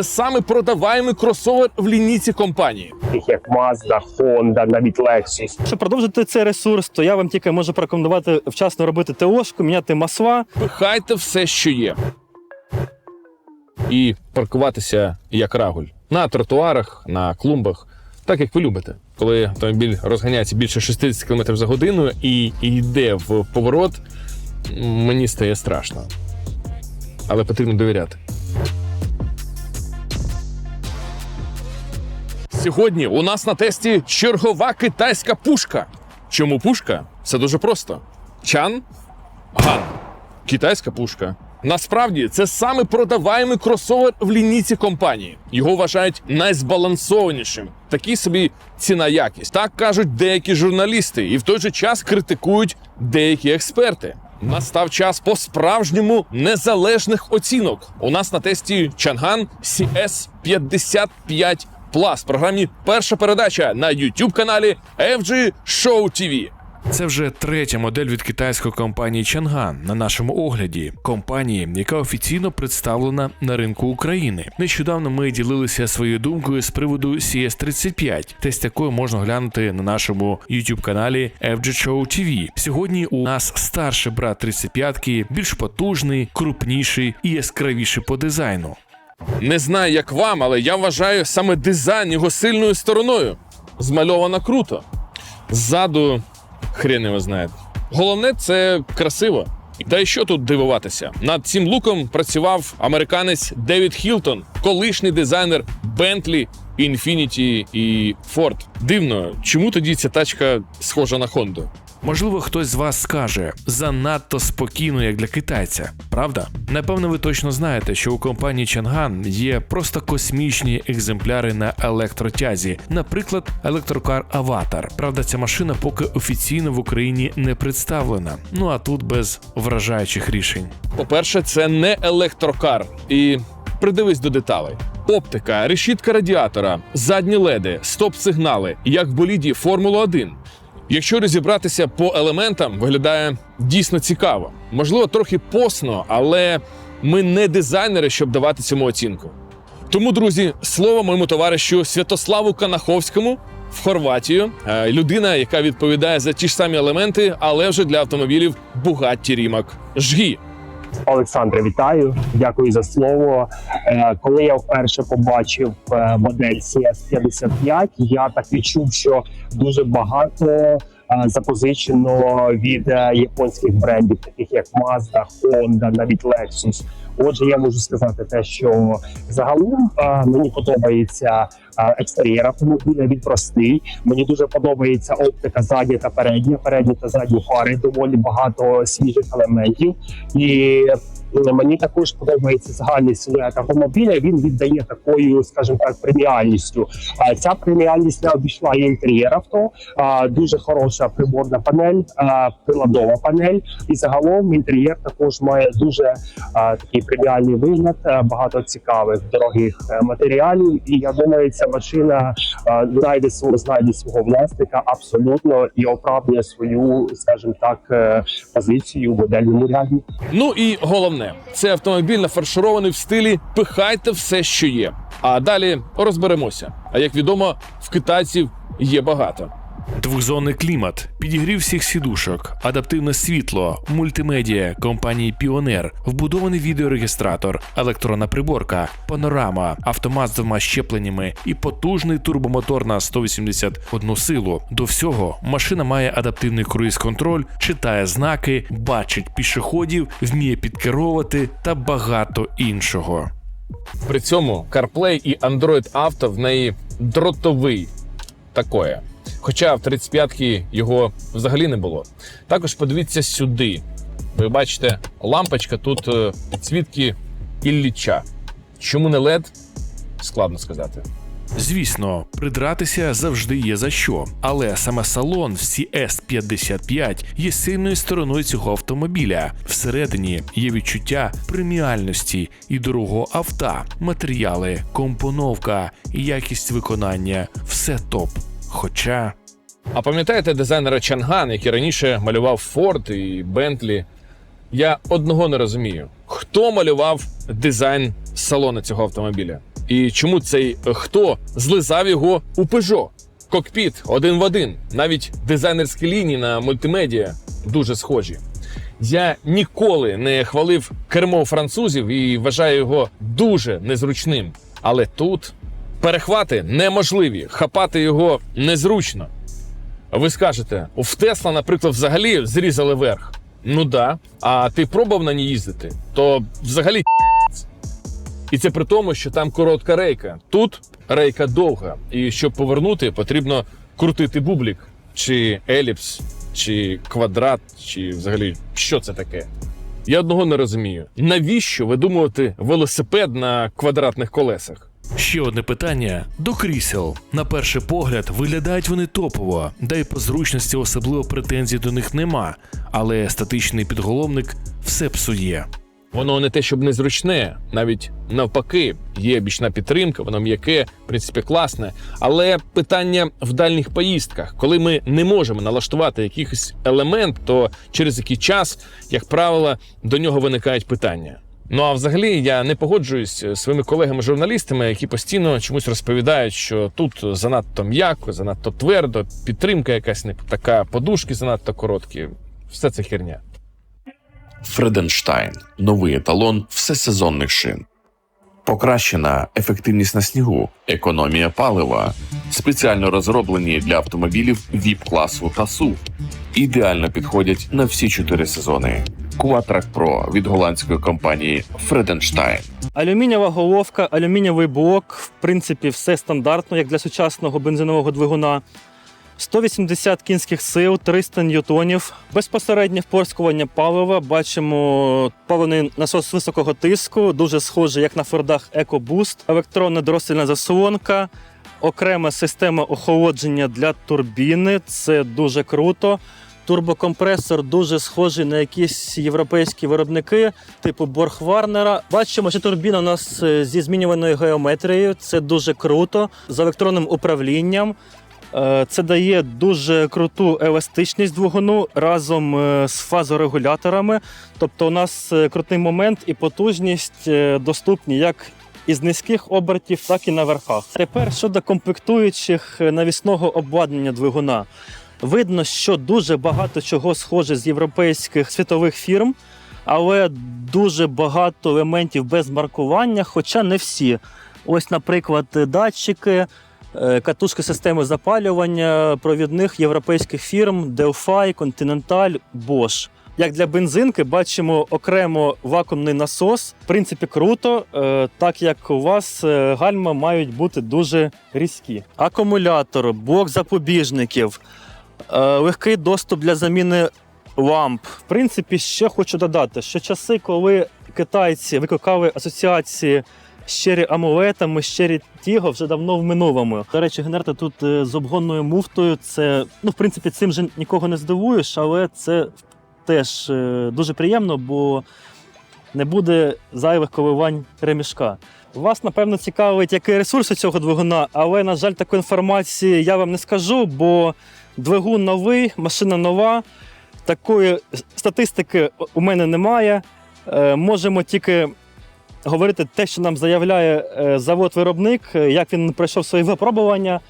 Це саме продаваємий кросовер в лінійці компанії. таких як Mazda, Honda, навіть Lexus. Щоб продовжити цей ресурс, то я вам тільки можу порекомендувати вчасно робити ТОшку, міняти масла. Пихайте все, що є. І паркуватися як рагуль на тротуарах, на клумбах, так як ви любите. Коли автомобіль розганяється більше 60 км за годину і йде в поворот, мені стає страшно. Але потрібно довіряти. Сьогодні у нас на тесті чергова китайська пушка. Чому пушка? Все дуже просто. Чан Ган. Китайська пушка. Насправді це саме продаваємий кросовер в лінійці компанії. Його вважають найзбалансованішим. Такий собі ціна якість. Так кажуть деякі журналісти, і в той же час критикують деякі експерти. Настав час по справжньому незалежних оцінок. У нас на тесті Чанган CS 55 Plus програмі Перша передача на youtube каналі FG Show TV. Це вже третя модель від китайської компанії Chang'an на нашому огляді. Компанії, яка офіційно представлена на ринку України. Нещодавно ми ділилися своєю думкою з приводу CS35, тест якої можна глянути на нашому youtube каналі FG Show TV. Сьогодні у нас старший брат 35-ки, більш потужний, крупніший і яскравіший по дизайну. Не знаю, як вам, але я вважаю саме дизайн його сильною стороною. Змальовано круто. Ззаду хрен його знає. Головне, це красиво. Та й що тут дивуватися? Над цим луком працював американець Девід Хілтон, колишній дизайнер Bentley, Infiniti і Ford. Дивно, чому тоді ця тачка схожа на Хонду? Можливо, хтось з вас скаже занадто спокійно, як для китайця, правда? Напевно, ви точно знаєте, що у компанії Chang'an є просто космічні екземпляри на електротязі, наприклад, електрокар Аватар. Правда, ця машина поки офіційно в Україні не представлена. Ну а тут без вражаючих рішень. По-перше, це не електрокар. І придивись до деталей. Оптика, решітка радіатора, задні леди, стоп-сигнали, як в боліді Формула 1. Якщо розібратися по елементам, виглядає дійсно цікаво. Можливо, трохи посно, але ми не дизайнери, щоб давати цьому оцінку. Тому, друзі, слово моєму товаришу Святославу Канаховському в Хорватію. Е, Людина, яка відповідає за ті ж самі елементи, але вже для автомобілів Bugatti Rimac. Жгі. Олександре, вітаю, дякую за слово. Е, Коли я вперше побачив е, модель CS55, я так відчув, що дуже багато е, запозичено від японських брендів, таких як Mazda, Honda, навіть Lexus. Отже, я можу сказати те, що загалом е, мені подобається е, екстер'єр автомобіля. Він простий. Мені дуже подобається оптика задня та передня. Передні та задні фари доволі багато свіжих елементів. І е, мені також подобається загальний силует автомобіля. Він віддає такою, скажімо так, преміальністю. А ця преміальність не обійшла і інтер'єр авто. А, дуже хороша приборна панель, а, приладова панель. І загалом інтер'єр також має дуже а, такий преміальний вигляд, багато цікавих дорогих е, матеріалів. І я думаю, ця машина знайде свого знайде свого власника абсолютно і оправдує свою, скажімо так, е, позицію в модельному ряді. Ну і головне, це автомобіль нафарширований в стилі пихайте все, що є. А далі розберемося. А як відомо, в китайців є багато. Двохзонний клімат, підігрів всіх сідушок, адаптивне світло, мультимедіа компанії Піонер, вбудований відеорегістратор, електронна приборка, панорама, автомат з двома щепленнями і потужний турбомотор на 181 силу. До всього машина має адаптивний круїз-контроль, читає знаки, бачить пішоходів, вміє підкеровувати та багато іншого. При цьому CarPlay і Android Auto в неї дротовий такое. Хоча в 35-ки його взагалі не було. Також подивіться сюди. Ви бачите, лампочка тут е, підсвітки Ілліча. Чому не LED? Складно сказати. Звісно, придратися завжди є за що, але саме салон в CS55 є сильною стороною цього автомобіля. Всередині є відчуття преміальності і дорогого авто, матеріали, компоновка якість виконання все топ. Хоча А пам'ятаєте дизайнера Чанган, який раніше малював Ford і Bentley? Я одного не розумію: хто малював дизайн салону цього автомобіля? І чому цей хто злизав його у Peugeot? Кокпіт один в один. Навіть дизайнерські лінії на мультимедіа дуже схожі. Я ніколи не хвалив кермо французів і вважаю його дуже незручним. Але тут перехвати неможливі, хапати його незручно. Ви скажете, в Тесла, наприклад, взагалі зрізали верх. Ну да. А ти пробував на ній їздити? То взагалі і це при тому, що там коротка рейка. Тут рейка довга. І щоб повернути, потрібно крутити бублік, чи еліпс, чи квадрат, чи взагалі що це таке. Я одного не розумію. Навіщо видумувати велосипед на квадратних колесах? Ще одне питання до крісел. На перший погляд виглядають вони топово, да й по зручності особливо претензій до них нема, але статичний підголовник все псує. Воно не те, щоб незручне, навіть навпаки, є бічна підтримка, воно м'яке, в принципі, класне. Але питання в дальніх поїздках, коли ми не можемо налаштувати якийсь елемент, то через який час, як правило, до нього виникають питання. Ну а взагалі я не погоджуюсь з своїми колегами-журналістами, які постійно чомусь розповідають, що тут занадто м'яко, занадто твердо, підтримка якась не така, подушки занадто короткі. Все це херня. Фреденштайн новий еталон всесезонних шин. Покращена ефективність на снігу, економія палива, спеціально розроблені для автомобілів vip класу та SUV. Ідеально підходять на всі чотири сезони. Quattro Pro від голландської компанії Фреденштайн. Алюмінієва головка, алюмінієвий блок, в принципі, все стандартно, як для сучасного бензинового двигуна. 180 кінських сил, 300 ньютонів, безпосереднє впорскування палива. Бачимо паливний насос високого тиску, дуже схожий, як на Фордах EcoBoost, електронна дроссельна заслонка, окрема система охолодження для турбіни. Це дуже круто. Турбокомпресор дуже схожий на якісь європейські виробники, типу Борг-Варнера. Бачимо, що турбіна у нас е, зі змінюваною геометрією. Це дуже круто. З електронним управлінням. Е, Це дає дуже круту еластичність двигуну разом е, з фазорегуляторами. Тобто, у нас крутий момент і потужність доступні як із низьких обертів, так і на верхах. Тепер щодо комплектуючих навісного обладнання двигуна. Видно, що дуже багато чого схоже з європейських світових фірм, але дуже багато елементів без маркування, хоча не всі. Ось, наприклад, датчики, е, катушки системи запалювання провідних європейських фірм Delphi, Continental, Bosch. Як для бензинки, бачимо окремо вакуумний насос. В принципі, круто, е, так як у вас е, гальма мають бути дуже різкі. Акумулятор, блок запобіжників, легкий доступ для заміни ламп. В принципі, ще хочу додати, що часи, коли китайці викликали асоціації щирі амулетами, щирі тіго вже давно в минулому. До речі, генерати тут е, з обгонною муфтою. Це ну, в принципі, цим же нікого не здивуєш, але це теж е, дуже приємно, бо не буде зайвих коливань ремішка. Вас, напевно, цікавить, який ресурс у цього двигуна, але, на жаль, такої інформації я вам не скажу, бо двигун новий, машина нова. Такої статистики у мене немає. Е, Можемо тільки говорити те, що нам заявляє е, завод-виробник, е, як він пройшов свої випробування.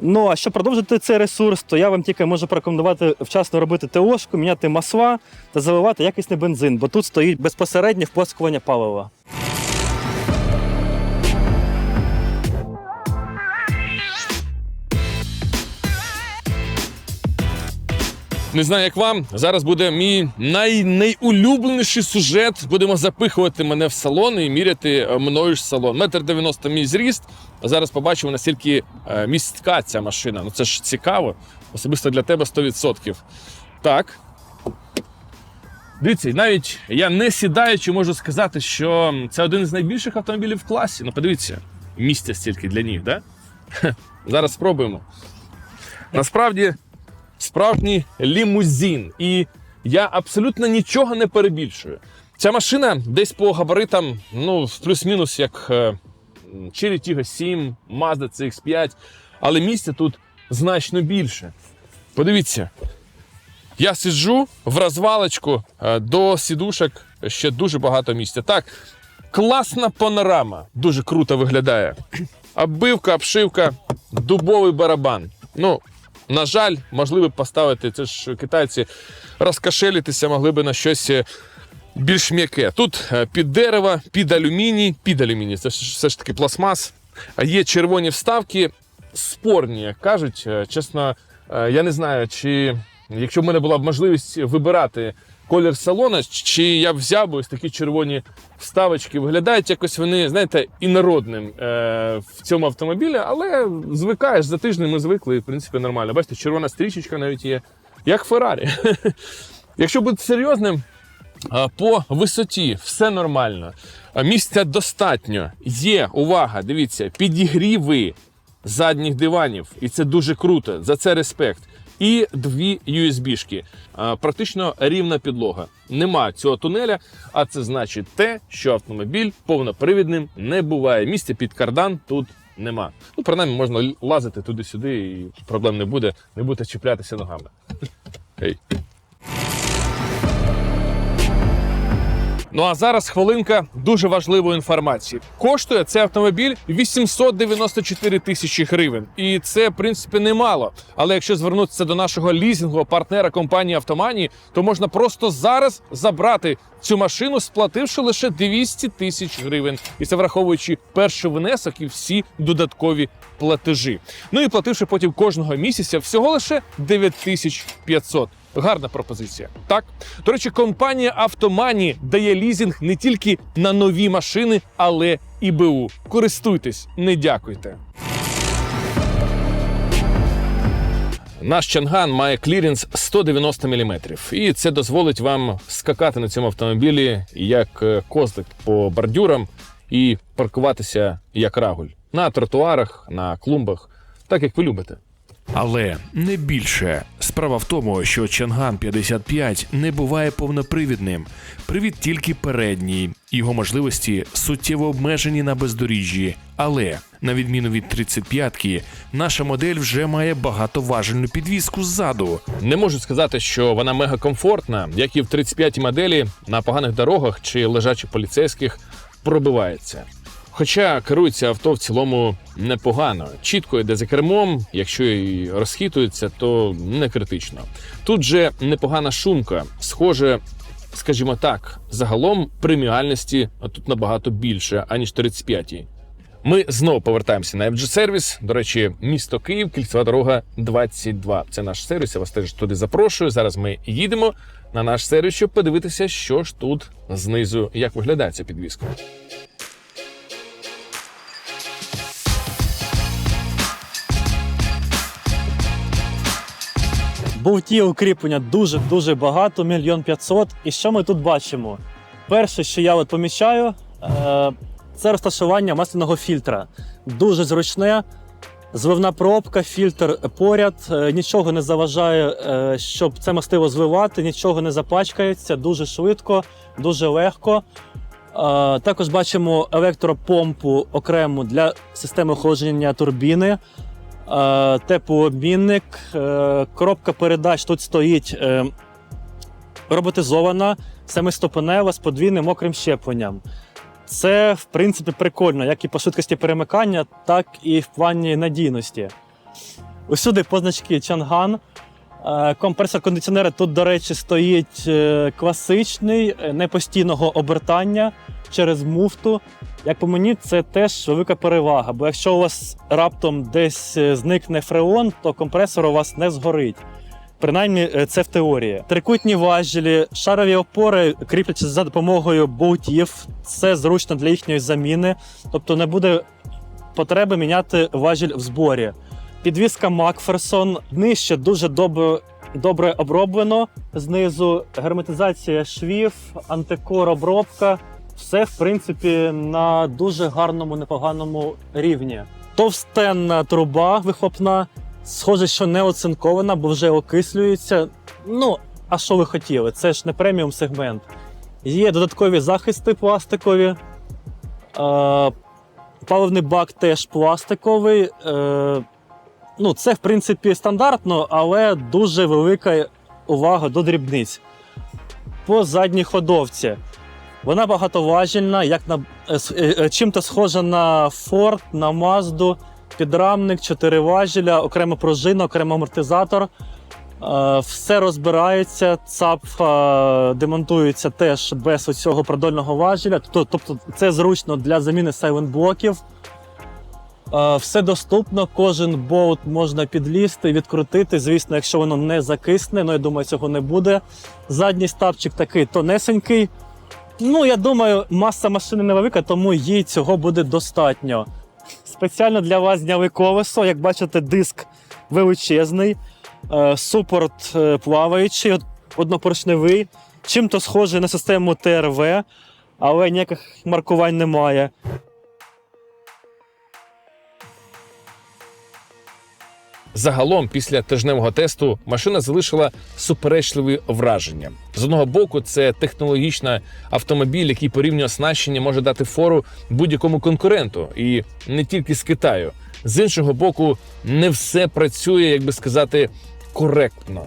Ну а щоб продовжити цей ресурс, то я вам тільки можу порекомендувати вчасно робити ТОшку, міняти масла та заливати якісний бензин, бо тут стоїть безпосереднє впорскування палива. Не знаю, як вам. Зараз буде мій най- найулюбленіший сюжет. Будемо запихувати мене в салон і міряти е, мною ж салон. Метр дев'яносто мій зріст. Зараз побачимо, наскільки е, містка ця машина. Ну це ж цікаво. Особисто для тебе 100%. Так. Дивіться, навіть я не сідаючи можу сказати, що це один з найбільших автомобілів в класі. Ну, подивіться, місця стільки для них, да? Зараз спробуємо. Насправді, справжній лімузин. І я абсолютно нічого не перебільшую. Ця машина десь по габаритам, ну, плюс-мінус, як м, Tiggo 7, Mazda CX5, але місця тут значно більше. Подивіться, я сиджу в розвалочку е, до сідушок ще дуже багато місця. Так, Класна панорама. Дуже круто виглядає. Оббивка, обшивка, дубовий барабан. Ну, на жаль, можливо поставити. Це ж китайці розкашелітися, могли би на щось е, більш м'яке. Тут е, під дерево, під алюміній, під алюміній, це все ж таки пластмас. Є червоні вставки, спорні, як кажуть. Е, Чесно, я не знаю, чи якщо в мене була б можливість вибирати колір салона, чи я взяв би ось такі червоні вставочки. Виглядають якось вони, знаєте, інородним е, в цьому автомобілі, але звикаєш за тиждень, ми звикли, і, в принципі, нормально. Бачите, червона стрічечка навіть є, як Феррарі. Якщо бути серйозним, По висоті все нормально. Місця достатньо. Є увага, дивіться, підігріви задніх диванів, і це дуже круто. За це респект. І дві USB-шки. Практично рівна підлога. Нема цього тунеля, а це значить те, що автомобіль повнопривідним не буває. Місця під кардан тут нема. Ну, принаймні, можна лазити туди-сюди, і проблем не буде, не будете чіплятися ногами. Ей. Ну а зараз хвилинка дуже важливої інформації. Коштує цей автомобіль 894 тисячі гривень, і це в принципі немало. Але якщо звернутися до нашого лізингового партнера компанії Автоманії, то можна просто зараз забрати цю машину, сплативши лише 200 тисяч гривень, і це враховуючи перший внесок і всі додаткові платежі. Ну і плативши потім кожного місяця всього лише 9500. Гарна пропозиція. Так до речі, компанія Автомані дає лізинг не тільки на нові машини, але і БУ. Користуйтесь, не дякуйте. Наш Чанган має кліренс 190 мм, і це дозволить вам скакати на цьому автомобілі як е, козлик по бордюрам і паркуватися як рагуль на тротуарах, на клумбах, так як ви любите. Але не більше. Справа в тому, що Чанган 55 не буває повнопривідним. Привід тільки передній. Його можливості суттєво обмежені на бездоріжжі. Але, на відміну від 35-ки, наша модель вже має багатоважельну підвіску ззаду. Не можу сказати, що вона мега комфортна, як і в 35-й моделі на поганих дорогах чи лежачих поліцейських пробивається. Хоча керується авто в цілому непогано, чітко йде за кермом, якщо і розхитується, то не критично. Тут же непогана шумка, схоже, скажімо так, загалом преміальності тут набагато більше, аніж 35-й. Ми знову повертаємося на FG сервіс. До речі, місто Київ, кільцева дорога 22. Це наш сервіс. Я вас теж туди запрошую. Зараз ми їдемо на наш сервіс, щоб подивитися, що ж тут знизу, як виглядає ця підвіска. Болтів укріплення дуже дуже багато, мільйон п'ятсот. І що ми тут бачимо? Перше, що я от помічаю, е, це розташування масляного фільтра. Дуже зручне. Зливна пробка, фільтр поряд, е, нічого не заважає, е, щоб це мастило звивати, нічого не запачкається, дуже швидко, дуже легко. Також бачимо електропомпу окрему для системи охолодження турбіни. Е, Теплообмінник, е, коробка передач тут стоїть е, роботизована, семиступенева з подвійним мокрим щепленням. Це, в принципі, прикольно, як і по швидкості перемикання, так і в плані надійності. Усюди позначки Чанган. Компресор кондиціонера тут, до речі, стоїть класичний, е, не постійного обертання через муфту. Як по мені, це теж велика перевага, бо якщо у вас раптом десь е, зникне фреон, то компресор у вас не згорить. Принаймні, е, це в теорії. Трикутні важелі, шарові опори кріпляться за допомогою болтів. Це зручно для їхньої заміни, тобто не буде потреби міняти важіль в зборі. Підвіска Макферсон нижче дуже добре, добре оброблено. Знизу герметизація швів, антикор обробка. Все, в принципі, на дуже гарному, непоганому рівні. Товстенна труба вихлопна, схоже, що не оцинкована, бо вже окислюється. Ну, а що ви хотіли? Це ж не преміум сегмент. Є додаткові захисти пластикові. Е, паливний бак теж пластиковий. Е, ну, це, в принципі, стандартно, але дуже велика увага до дрібниць. По задній ходовці. Вона багатоважільна, як на е, е, е, чим-то схожа на Ford, на Mazda, підрамник, чотири важеля, окрема пружина, окремо амортизатор. Все розбирається, ЦАП демонтується теж без оцього продольного важеля. Тобто, це зручно для заміни сайлентблоків. Все доступно, кожен болт можна підлізти, відкрутити. Звісно, якщо воно не закисне, але я думаю, цього не буде. Задній стапчик такий тонесенький. Ну, я думаю, маса машини невелика, тому їй цього буде достатньо. Спеціально для вас зняли колесо. Як бачите, диск величезний, е, супорт е, плаваючий, однопоршневий, чим-то схожий на систему ТРВ, але ніяких маркувань немає. Загалом, після тижневого тесту, машина залишила суперечливі враження. З одного боку, це технологічна автомобіль, який по оснащення може дати фору будь-якому конкуренту, і не тільки з Китаю. З іншого боку, не все працює, як би сказати, коректно.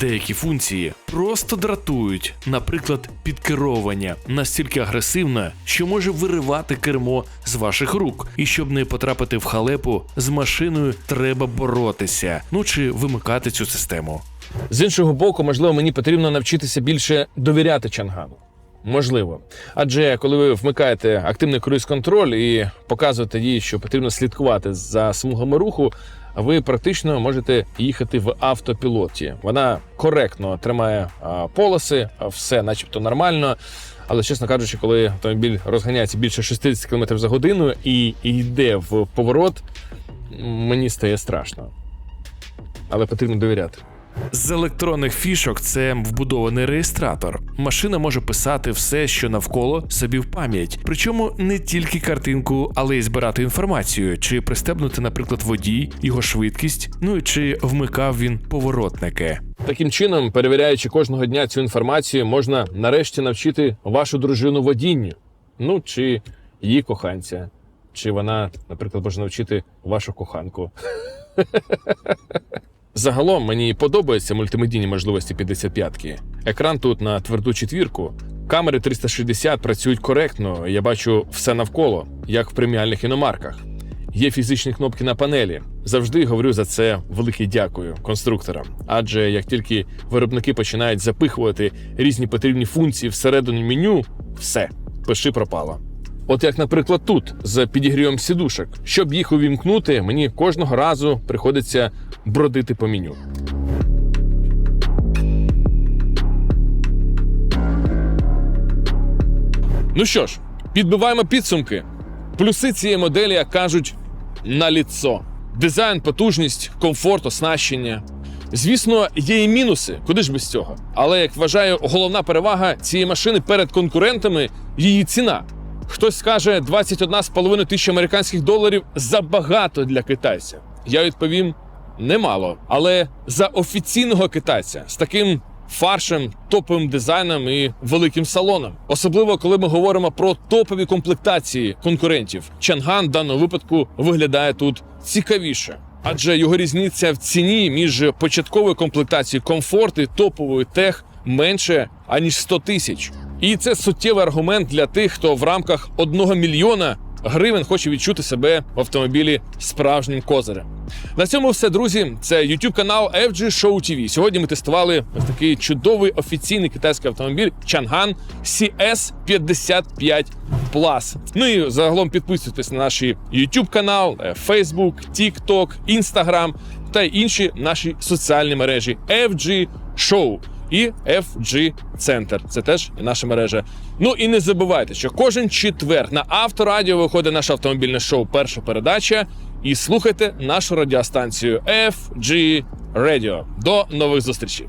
Деякі функції просто дратують, наприклад, підкеровування настільки агресивне, що може виривати кермо з ваших рук. І щоб не потрапити в халепу, з машиною треба боротися, ну чи вимикати цю систему. З іншого боку, можливо, мені потрібно навчитися більше довіряти Чангану. Можливо. Адже коли ви вмикаєте активний круїз-контроль і показуєте їй, що потрібно слідкувати за смугами руху, ви практично можете їхати в автопілоті. Вона коректно тримає полоси, все начебто нормально. Але, чесно кажучи, коли автомобіль розганяється більше 60 км за годину і йде в поворот, мені стає страшно. Але потрібно довіряти. З електронних фішок це вбудований реєстратор. Машина може писати все, що навколо собі в пам'ять. Причому не тільки картинку, але й збирати інформацію, чи пристебнути, наприклад, водій, його швидкість, ну і чи вмикав він поворотники. Таким чином, перевіряючи кожного дня цю інформацію, можна нарешті навчити вашу дружину водінню. Ну чи її коханця. Чи вона, наприклад, може навчити вашу коханку. Загалом мені подобаються мультимедійні можливості 55-ки. Екран тут на тверду четвірку. Камери 360 працюють коректно. Я бачу все навколо, як в преміальних іномарках. Є фізичні кнопки на панелі. Завжди говорю за це велике дякую конструкторам. Адже як тільки виробники починають запихувати різні потрібні функції всередину меню, все, пиши пропало. От як, наприклад, тут з підігрівом сідушок. Щоб їх увімкнути, мені кожного разу приходиться бродити по меню. Ну що ж, підбиваємо підсумки. Плюси цієї моделі, як кажуть, на ліцо. Дизайн, потужність, комфорт, оснащення. Звісно, є і мінуси, куди ж без цього. Але як вважаю, головна перевага цієї машини перед конкурентами її ціна. Хтось скаже 21,5 тисяч американських доларів забагато для китайця. Я відповім немало. Але за офіційного китайця з таким фаршем, топовим дизайном і великим салоном. Особливо коли ми говоримо про топові комплектації конкурентів. Чанган в даному випадку виглядає тут цікавіше. Адже його різниця в ціні між початковою комплектацією комфорт і топовою тех менше аніж 100 тисяч. І це суттєвий аргумент для тих, хто в рамках одного мільйона гривень хоче відчути себе в автомобілі справжнім козирем. На цьому все, друзі. Це YouTube канал FG Show TV. Сьогодні ми тестували ось такий чудовий офіційний китайський автомобіль Chang'an CS55 Plus. Ну і загалом підписуйтесь на наш YouTube канал, е, Facebook, TikTok, Instagram та інші наші соціальні мережі FG Show і FG Центр. Це теж наша мережа. Ну і не забувайте, що кожен четвер на авторадіо виходить наше автомобільне шоу Перша передача. І слухайте нашу радіостанцію FG Radio. До нових зустрічей.